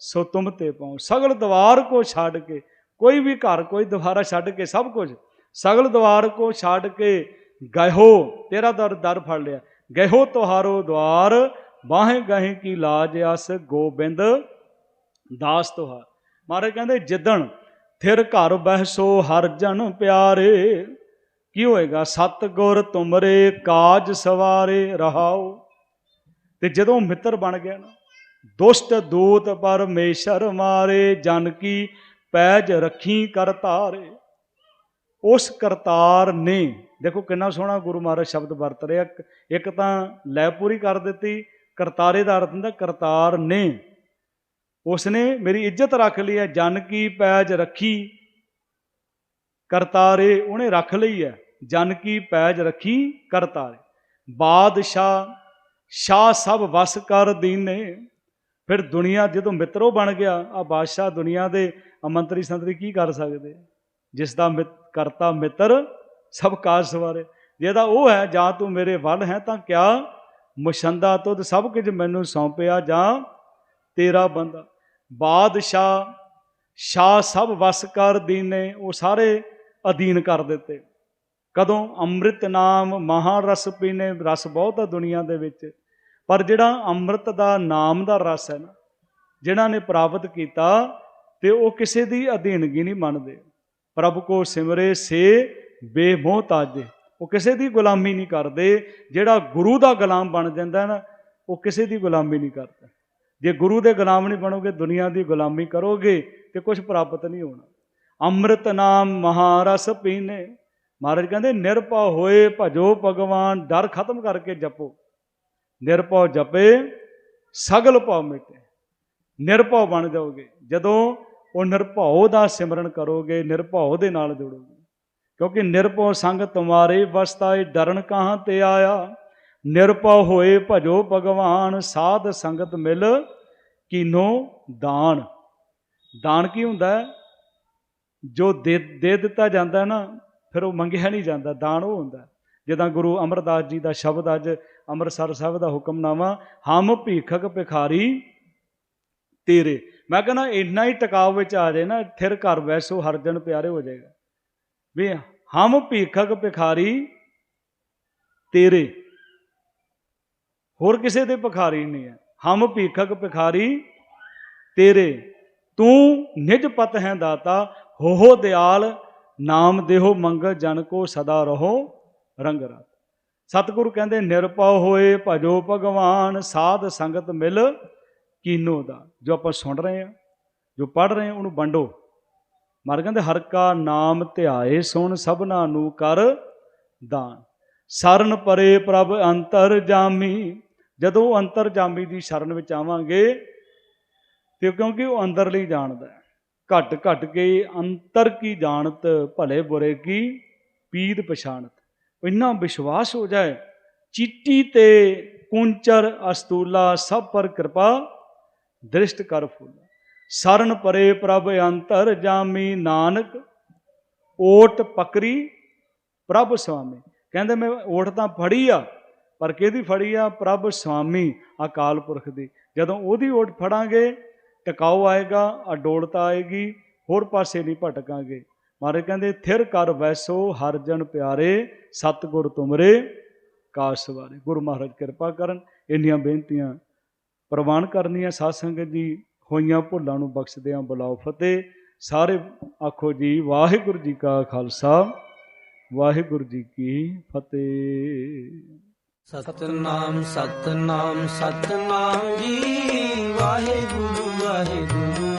ਸੋ ਤੁਮ ਤੇ ਪਾਉ। ਸਗਲ ਦਵਾਰ ਕੋ ਛੱਡ ਕੇ, ਕੋਈ ਵੀ ਘਰ, ਕੋਈ ਦੁਆਰਾ ਛੱਡ ਕੇ ਸਭ ਕੁਝ, ਸਗਲ ਦਵਾਰ ਕੋ ਛੱਡ ਕੇ ਗਇਓ ਤੇਰਾ ਦਰ ਦਰ ਫੜ ਲਿਆ। ਗਇਓ ਤੁਹਾਰੋ ਦਵਾਰ ਬਾਹੇ ਗਹੇ ਕੀ ਲਾਜ ਅਸ ਗੋਬਿੰਦ ਦਾਸ ਤੁਹਾਰ। ਮਹਾਰਾਜ ਕਹਿੰਦੇ, ਜਿੱਦਣ ਥਿਰ ਘਰ ਬਹਿਸੋ ਹਰ ਜਨ ਪਿਆਰੇ, ਕੀ ਹੋਏਗਾ? ਸਤਗੁਰ ਤੁਮਰੇ ਕਾਜ ਸਵਾਰੇ ਰਹਾਓ। ਤੇ ਜਦੋਂ ਮਿੱਤਰ ਬਣ ਗਿਆ ਨਾ, ਦੁਸ਼ਟ ਦੂਤ ਪਰਮੇਸ਼ਰ ਮਾਰੇ, ਜਨ ਕੀ ਪੈਜ ਰੱਖੀ ਕਰਤਾਰੇ ਉਸ ਕਰਤਾਰ ਨੇ, ਦੇਖੋ ਕਿੰਨਾ ਸੋਹਣਾ ਗੁਰੂ ਮਹਾਰਾਜ ਸ਼ਬਦ ਵਰਤ ਰਿਹਾ। ਇੱਕ ਤਾਂ ਲੈ ਪੂਰੀ ਕਰ ਦਿੱਤੀ ਕਰਤਾਰੇ ਦਾ ਅਰਥ ਹੁੰਦਾ ਕਰਤਾਰ ਨੇ। ਉਸਨੇ ਮੇਰੀ ਇੱਜ਼ਤ ਰੱਖ ਲਈ ਹੈ, ਜਨ ਕੀ ਪੈਜ ਰੱਖੀ। ਕਰਤਾਰੇ ਉਹਨੇ ਰੱਖ ਲਈ ਹੈ, ਜਨ ਕੀ ਪੈਜ ਰੱਖੀ ਕਰਤਾਰੇ। ਬਾਦਸ਼ਾਹ, ਸ਼ਾਹ ਸਭ ਵਸ ਕਰ ਦੀਨੇ। ਫਿਰ ਦੁਨੀਆ ਜਦੋਂ ਮਿੱਤਰੋ ਬਣ ਗਿਆ, ਆ ਬਾਦਸ਼ਾਹ ਦੁਨੀਆ ਦੇ ਅਮੰਤਰੀ ਸੰਤਰੀ ਕੀ ਕਰ ਸਕਦੇ? ਜਿਸ ਦਾ ਕਰਤਾ ਮਿੱਤਰ ਸਭ ਕਾਜ ਸਵਾਰੇ। ਜਿਹਦਾ ਉਹ ਹੈ, ਜਾਂ ਤੂੰ ਮੇਰੇ ਵੱਲ ਹੈ, ਤਾਂ ਕਿਆ ਮੁਸ਼ੰਦਾ ਤੁਧ ਸਭ ਕੁਝ ਮੈਨੂੰ ਸੌਂਪਿਆ ਜਾਂ ਤੇਰਾ ਬੰਦਾ। ਬਾਦਸ਼ਾਹ, ਸ਼ਾਹ ਸਭ ਵਸ ਕਰ ਦੀਨੇ, ਉਹ ਸਾਰੇ ਅਧੀਨ ਕਰ ਦਿੱਤੇ। ਕਦੋਂ ਅੰਮ੍ਰਿਤ ਨਾਮ ਮਹਾਰਸ ਪੀਨੇ, ਰਸ ਬਹੁਤ ਆ ਦੁਨੀਆ ਦੇ ਵਿੱਚ, ਪਰ ਜਿਹੜਾ ਅੰਮ੍ਰਿਤ ਦਾ ਨਾਮ ਦਾ ਰਸ ਹੈ ਨਾ ਜਿਨ੍ਹਾਂ ਨੇ ਪ੍ਰਾਪਤ ਕੀਤਾ, ਤੇ ਉਹ ਕਿਸੇ ਦੀ ਅਧੀਨਗੀ ਨਹੀਂ ਮੰਨਦੇ। ਪ੍ਰਭ ਕੋ ਸਿਮਰੇ ਸੇ ਬੇਮੋਹ ਤਾਜੇ ਉਹ ਕਿਸੇ ਦੀ ਗੁਲਾਮੀ ਨਹੀਂ ਕਰਦੇ, ਜਿਹੜਾ ਗੁਰੂ ਦਾ ਗੁਲਾਮ ਬਣ ਜਾਂਦਾ ਨਾ, ਉਹ ਕਿਸੇ ਦੀ ਗੁਲਾਮੀ ਨਹੀਂ ਕਰਦਾ। ਜੇ ਗੁਰੂ ਦੇ ਗੁਲਾਮ ਨਹੀਂ ਬਣੋਗੇ, ਦੁਨੀਆ ਦੀ ਗੁਲਾਮੀ ਕਰੋਗੇ ਤੇ ਕੁਝ ਪ੍ਰਾਪਤ ਨਹੀਂ ਹੋਣਾ। ਅੰਮ੍ਰਿਤ ਨਾਮ ਮਹਾਰਸ ਪੀਨੇ। ਮਹਾਰਾਜ ਕਹਿੰਦੇ, ਨਿਰਭਉ ਹੋਏ ਭਜੋ ਭਗਵਾਨ, ਡਰ ਖਤਮ ਕਰਕੇ ਜਪੋ। ਨਿਰਭਉ ਜਪੇ, ਸਗਲ ਭਉ ਮਿਟੇ। ਨਿਰਭਉ ਬਣ ਜਾਓਗੇ। ਜਦੋਂ ਉਹ ਨਿਰਭਉ ਦਾ ਸਿਮਰਨ ਕਰੋਗੇ, ਨਿਰਭਉ ਦੇ ਨਾਲ ਜੁੜੋਗੇ। ਕਿਉਂਕਿ ਨਿਰਭਉ ਸੰਗ ਤੁਮਾਰੇ ਵਸਤਾਏ ਡਰਨ ਕਹਾਂ ਤੇ ਆਇਆ? ਨਿਰਭਉ ਹੋਏ ਭਜੋ ਭਗਵਾਨ, ਸਾਧ ਸੰਗਤ ਮਿਲ ਕੀਨੋ ਦਾਨ। ਦਾਨ ਕੀ ਹੁੰਦਾ ਜੋ ਦੇ ਦੇ ਦਿੱਤਾ ਜਾਂਦਾ ਨਾ, ਫਿਰ ਉਹ ਮੰਗਿਆ ਨਹੀਂ ਜਾਂਦਾ। ਦਾਨ ਉਹ ਹੁੰਦਾ ਜਿੱਦਾਂ ਗੁਰੂ ਅਮਰਦਾਸ ਜੀ ਦਾ ਸ਼ਬਦ ਅੱਜ ਅੰਮ੍ਰਿਤਸਰ ਸਾਹਿਬ ਦਾ ਹੁਕਮਨਾਮਾ ਹਮ ਭੀਖਕ ਭਿਖਾਰੀ ਤੇਰੇ। ਮੈਂ ਕਹਿੰਦਾ ਇੰਨਾ ਹੀ ਟਿਕਾਉ ਵਿੱਚ ਆ ਜਾਏ ਨਾ ਥਿਰ ਘਰ ਵੈਸੋ ਹਰਜਨ ਪਿਆਰੇ ਹੋ ਜਾਏਗਾ। ਵੀ ਹਮ ਭੀਖਕ ਭਿਖਾਰੀ ਤੇਰੇ। ਹੋਰ ਕਿਸੇ ਦੇ ਭਿਖਾਰੀ ਨਹੀਂ ਹੈ। ਹਮ ਭੀਖਕ ਭਿਖਾਰੀ ਤੇਰੇ। ਤੂੰ ਨਿਜ ਪਤ ਹੈ ਦਾਤਾ, ਹੋਹੋ ਦਿਆਲ, ਨਾਮ ਦੇਹੋ ਮੰਗਲ, ਜਨ ਕੋ ਸਦਾ ਰਹੋ ਰੰਗ ਰਾਤ ਸਤਿਗੁਰੂ ਕਹਿੰਦੇ, ਨਿਰਭਉ ਹੋਏ ਭਜੋ ਭਗਵਾਨ, ਸਾਧ ਸੰਗਤ ਮਿਲ ਕੀਨੋ ਦਾ। ਜੋ ਆਪਾਂ ਸੁਣ ਰਹੇ ਹਾਂ, ਜੋ ਪੜ ਰਹੇ ਹਾਂ, ਉਹਨੂੰ ਵੰਡੋ। ਮਰ ਕਹਿੰਦੇ, ਹਰ ਕਾ ਨਾਮ ਧਿਆਏ, ਸੁਣ ਸਭਨਾ ਨੂੰ ਕਰ ਦਾਨ। ਸਰਨ ਪਰੇ ਪ੍ਰਭ ਅੰਤਰ ਜਾਮੀ। ਜਦੋਂ ਅੰਤਰ ਜਾਮੀ ਦੀ ਸ਼ਰਨ ਵਿੱਚ ਆਵਾਂਗੇ, ਤੇ ਕਿਉਂਕਿ ਉਹ ਅੰਦਰ ਲਈ ਜਾਣਦਾ ਹੈ। ਘਟ ਘਟ ਕੇ ਅੰਤਰ ਕੀ ਜਾਣਤ, ਭਲੇ ਬੁਰੇ ਕੀ ਪੀਤ ਪਛਾਣਤ। ਇੰਨਾ ਵਿਸ਼ਵਾਸ ਹੋ ਜਾਏ, ਚੀਟੀ ਤੇ ਕੁੰਚਰ ਅਸਤੂਲਾ ਸਭ ਪਰ ਕਿਰਪਾ ਦ੍ਰਿਸ਼ਟ ਕਰ ਫੁੱਲ। ਸਰਨ ਪਰੇ ਪ੍ਰਭ ਅੰਤਰ ਜਾਮੀ ਨਾਨਕ, ਓਟ ਪਕਰੀ ਪ੍ਰਭ ਸੁਆਮੀ। ਕਹਿੰਦੇ ਮੈਂ ਓਟ ਤਾਂ ਫੜੀ ਆ, ਪਰ ਕਿਹਦੀ ਫੜੀ ਆ? ਪ੍ਰਭ ਸੁਆਮੀ ਅਕਾਲ ਪੁਰਖ ਦੀ। ਜਦੋਂ ਉਹਦੀ ਓਟ ਫੜਾਂਗੇ ਟਿਕਾਓ ਆਏਗਾ, ਅਡੋਲਤਾ ਆਏਗੀ, ਹੋਰ ਪਾਸੇ ਨਹੀਂ ਭਟਕਾਂਗੇ। ਮਹਾਰਾਜ ਕਹਿੰਦੇ, ਥਿਰ ਕਰ ਵੈਸੋ ਹਰ ਜਨ ਪਿਆਰੇ, ਸਤਿਗੁਰ ਤੁਮਰੇ ਕਾਸ਼ਵਾਰੇ ਗੁਰੂ ਮਹਾਰਾਜ ਕਿਰਪਾ ਕਰਨ, ਇੰਨੀਆਂ ਬੇਨਤੀਆਂ ਪ੍ਰਵਾਨ ਕਰਨੀਆਂ ਸਾਧ ਸੰਗਤ ਜੀ। ਹੋਈਆਂ ਭੁੱਲਾਂ ਨੂੰ ਬਖਸ਼ਦਿਆਂ ਬੁਲਾਓ ਫਤਿਹ। ਸਾਰੇ ਆਖੋ ਜੀ, ਵਾਹਿਗੁਰੂ ਜੀ ਕਾ ਖਾਲਸਾ, ਵਾਹਿਗੁਰੂ ਜੀ ਕੀ ਫਤਿਹ। ਸਤਨਾਮ ਸਤਨਾਮ ਸਤਨਾਮ ਜੀ, ਵਾਹਿਗੁਰੂ ਵਾਹਿਗੁਰੂ।